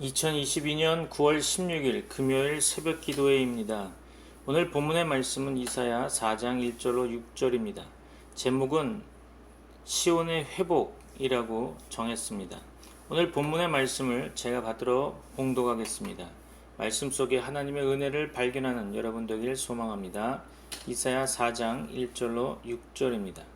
2022년 9월 16일 금요일 새벽 기도회입니다. 오늘 본문의 말씀은 이사야 4장 1절로 6절입니다. 제목은 시온의 회복이라고 정했습니다. 오늘 본문의 말씀을 제가 받들어 봉독하겠습니다. 말씀 속에 하나님의 은혜를 발견하는 여러분 되길 소망합니다. 이사야 4장 1절로 6절입니다.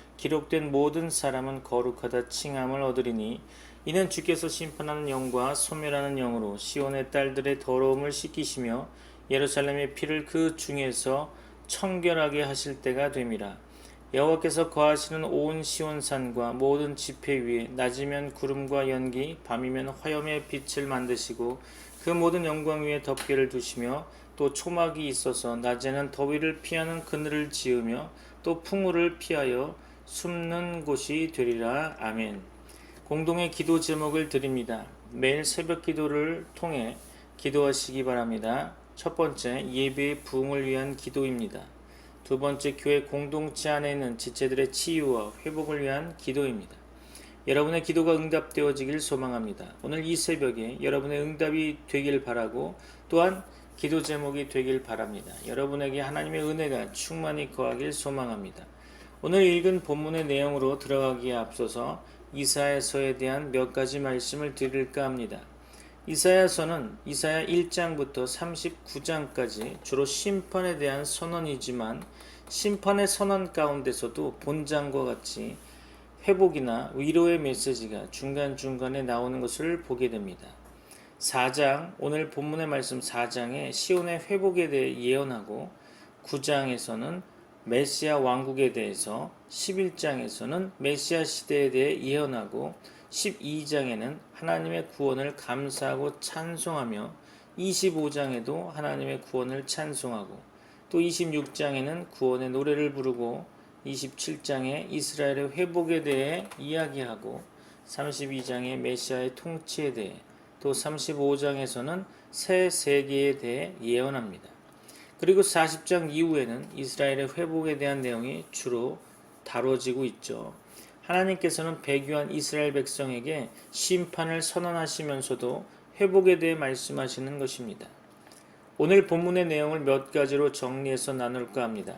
기록된 모든 사람은 거룩하다 칭함을 얻으리니 이는 주께서 심판하는 영과 소멸하는 영으로 시온의 딸들의 더러움을 씻기시며 예루살렘의 피를 그 중에서 청결하게 하실 때가 됨이라 여호와께서 거하시는 온 시온산과 모든 지폐 위에 낮이면 구름과 연기 밤이면 화염의 빛을 만드시고 그 모든 영광 위에 덮개를 두시며 또 초막이 있어서 낮에는 더위를 피하는 그늘을 지으며 또 풍우를 피하여 숨는 곳이 되리라. 아멘. 공동의 기도 제목을 드립니다. 매일 새벽 기도를 통해 기도하시기 바랍니다. 첫 번째, 예배의 부흥을 위한 기도입니다. 두 번째, 교회 공동체 안에 있는 지체들의 치유와 회복을 위한 기도입니다. 여러분의 기도가 응답되어지길 소망합니다. 오늘 이 새벽에 여러분의 응답이 되길 바라고 또한 기도 제목이 되길 바랍니다. 여러분에게 하나님의 은혜가 충만히 거하길 소망합니다. 오늘 읽은 본문의 내용으로 들어가기에 앞서서 이사야서에 대한 몇 가지 말씀을 드릴까 합니다. 이사야서는 이사야 1장부터 39장까지 주로 심판에 대한 선언이지만 심판의 선언 가운데서도 본장과 같이 회복이나 위로의 메시지가 중간중간에 나오는 것을 보게 됩니다. 4장, 오늘 본문의 말씀 4장에 시온의 회복에 대해 예언하고 9장에서는 메시아 왕국에 대해서 11장에서는 메시아 시대에 대해 예언하고 12장에는 하나님의 구원을 감사하고 찬송하며 25장에도 하나님의 구원을 찬송하고 또 26장에는 구원의 노래를 부르고 27장에 이스라엘의 회복에 대해 이야기하고 32장에 메시아의 통치에 대해 또 35장에서는 새 세계에 대해 예언합니다. 그리고 40장 이후에는 이스라엘의 회복에 대한 내용이 주로 다뤄지고 있죠. 하나님께서는 배교한 이스라엘 백성에게 심판을 선언하시면서도 회복에 대해 말씀하시는 것입니다. 오늘 본문의 내용을 몇 가지로 정리해서 나눌까 합니다.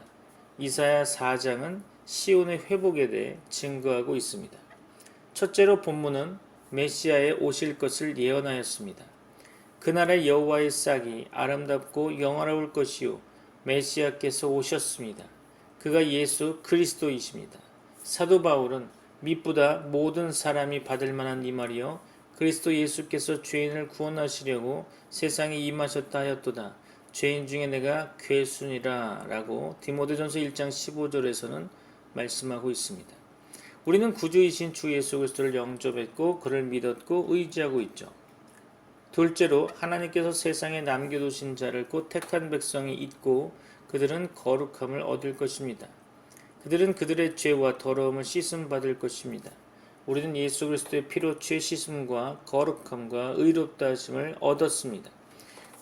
이사야 4장은 시온의 회복에 대해 증거하고 있습니다. 첫째로 본문은 메시아의 오실 것을 예언하였습니다. 그날의 여호와의 싹이 아름답고 영화로울 것이요 메시아께서 오셨습니다. 그가 예수 그리스도이십니다. 사도 바울은 미보다 모든 사람이 받을 만한 이 말이요 그리스도 예수께서 죄인을 구원하시려고 세상에 임하셨다 하였도다. 죄인 중에 내가 괴순이라라고 디모데전서 1장 15절에서는 말씀하고 있습니다. 우리는 구주이신 주 예수 그리스도를 영접했고 그를 믿었고 의지하고 있죠. 둘째로 하나님께서 세상에 남겨두신 자를 곧 택한 백성이 있고 그들은 거룩함을 얻을 것입니다. 그들은 그들의 죄와 더러움을 씻음 받을 것입니다. 우리는 예수 그리스도의 피로 죄 씻음과 거룩함과 의롭다 하심을 얻었습니다.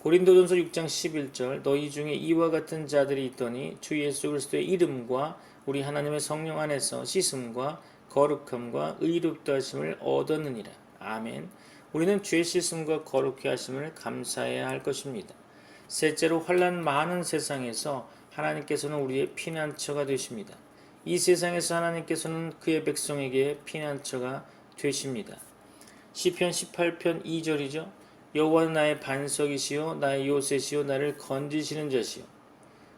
고린도전서 6장 11절 너희 중에 이와 같은 자들이 있더니 주 예수 그리스도의 이름과 우리 하나님의 성령 안에서 씻음과 거룩함과 의롭다 하심을 얻었느니라. 아멘. 우리는 죄 씻음과 거룩해 하심을 감사해야 할 것입니다. 셋째로 환란 많은 세상에서 하나님께서는 우리의 피난처가 되십니다. 이 세상에서 하나님께서는 그의 백성에게 피난처가 되십니다. 시편 18편 2절이죠. 여호와는 나의 반석이시요 나의 요새시요 나를 건지시는 자시요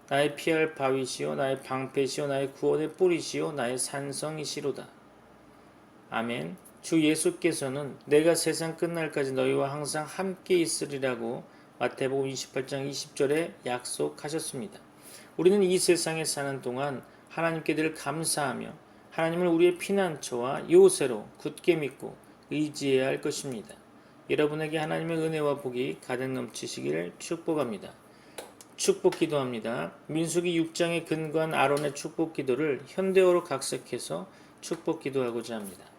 나의 피할 바위시요 나의 방패시요 나의 구원의 뿌리시요 나의 산성이시로다. 아멘. 주 예수께서는 내가 세상 끝날까지 너희와 항상 함께 있으리라고 마태복음 28장 20절에 약속하셨습니다. 우리는 이 세상에 사는 동안 하나님께 늘 감사하며 하나님을 우리의 피난처와 요새로 굳게 믿고 의지해야 할 것입니다. 여러분에게 하나님의 은혜와 복이 가득 넘치시기를 축복합니다. 축복 기도합니다. 민수기 6장에 근거한 아론의 축복 기도를 현대어로 각색해서 축복 기도하고자 합니다.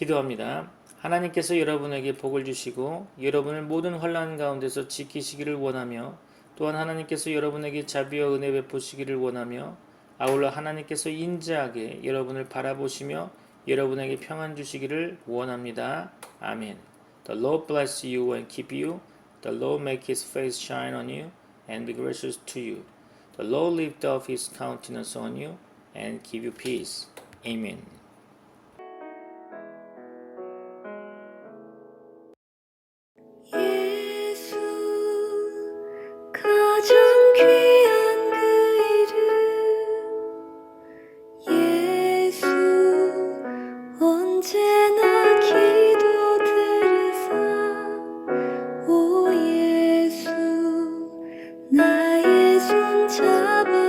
기도합니다. 하나님께서 여러분에게 복을 주시고 여러분을 모든 환란 가운데서 지키시기를 원하며 또한 하나님께서 여러분에게 자비와 은혜 베푸시기를 원하며 아울러 하나님께서 인자하게 여러분을 바라보시며 여러분에게 평안 주시기를 원합니다. 아멘. The Lord bless you and keep you. The Lord make his face shine on you and be gracious to you. The Lord lift up his countenance on you and give you peace. Amen. 나의 손잡아